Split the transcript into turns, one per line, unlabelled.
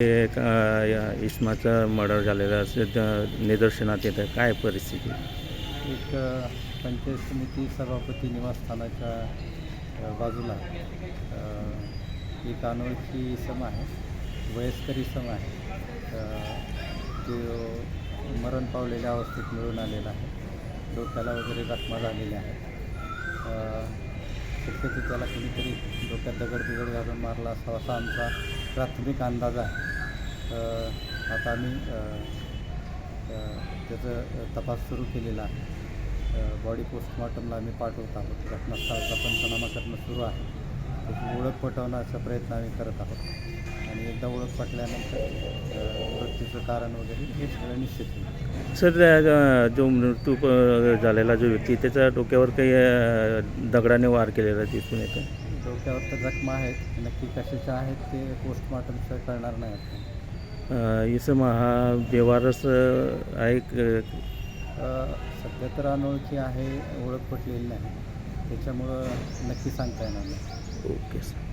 एक अ, इस्माचं मर्डर झालेलं असं निदर्शनात येतं. काय परिस्थिती?
एक पंचायत समिती सभापती निवासस्थानाच्या बाजूला एक अनोळखी सम आहे वयस्करी सम आहे. तो ते मरण पावलेल्या अवस्थेत मिळून आलेला आहे. डोक्याला वगैरे जखमा झालेल्या आहेत शक्यतो त्याला कुणीतरी डोक्यात दगड बिगड घालून मारला असावा असा आमचा प्राथमिक अंदाज आहे. आता आम्ही त्याचं तपास सुरू केलेला आहे. बॉडी पोस्टमॉर्टमला आम्ही पाठवत आहोत. घटनास्थळाचा पंचनामा करणं सुरू आहे. त्याची ओळख पटवण्याचा प्रयत्न आम्ही करत आहोत. आणि एकदा ओळख पटल्यानंतर मृत्यूचं कारण वगैरे हे सगळं निश्चित होईल.
सर जो मृत्यू झालेला जो व्यक्ती त्याच्या डोक्यावर काही दगडाने वार केलेला दिसून येतो
डोक्यावर तर जखमा आहेत. नक्की कशाच्या आहेत ते पोस्टमॉर्टमचं कळणार नाही
इसम हा अ, आहे
सध्या तर अनोळखी आहे ओळख पटलेली नाही. त्याच्यामुळं नक्की सांगता येणार नाही.
Okay sir.